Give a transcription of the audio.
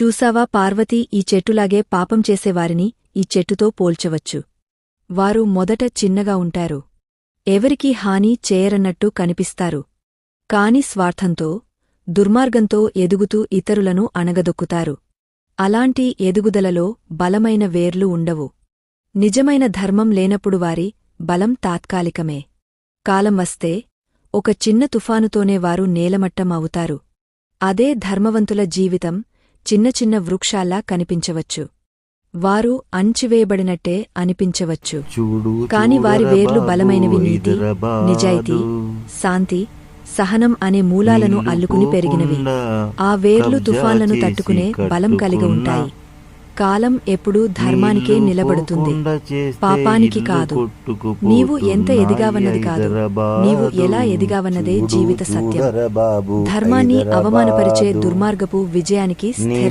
చూసావా పార్వతీ ఈ చెట్టులాగే పాపం చేసేవారిని ఈ చెట్టుతో పోల్చవచ్చు. వారు మొదట చిన్నగా ఉంటారు. ఎవరికీ హాని చేయరన్నట్టు కనిపిస్తారు. కాని స్వార్థంతో దుర్మార్గంతో ఎదుగుతూ ఇతరులను అణగదొక్కుతారు. అలాంటి ఎదుగుదలలో బలమైన వేర్లు ఉండవు. నిజమైన ధర్మం లేనప్పుడు వారి బలం తాత్కాలికమే. కాలం వస్తే ఒక చిన్న తుఫానుతోనే వారు నేలమట్టం అవుతారు అదే ధర్మవంతుల జీవితం చిన్న చిన్న వృక్షాల్లా కనిపించవచ్చు. వారు అంచివేయబడినట్టే అనిపించవచ్చు. కాని వారి వేర్లు బలమైనవి నీతి. నిజాయితీ శాంతి సహనం అనే మూలాలను అల్లుకుని పెరిగినవి. ఆ వేర్లు తుఫాన్లను తట్టుకునే బలం కలిగి ఉంటాయి. కాలం ఎప్పుడూ ధర్మానికే నిలబడుతుంది పాపానికి కాదు నీవు ఎంత ఎదిగావన్నది కాదు. నీవు ఎలా ఎదిగావన్నదే జీవిత సత్యం ధర్మాన్ని అవమానపరిచే. దుర్మార్గపు విజయానికి స్థిర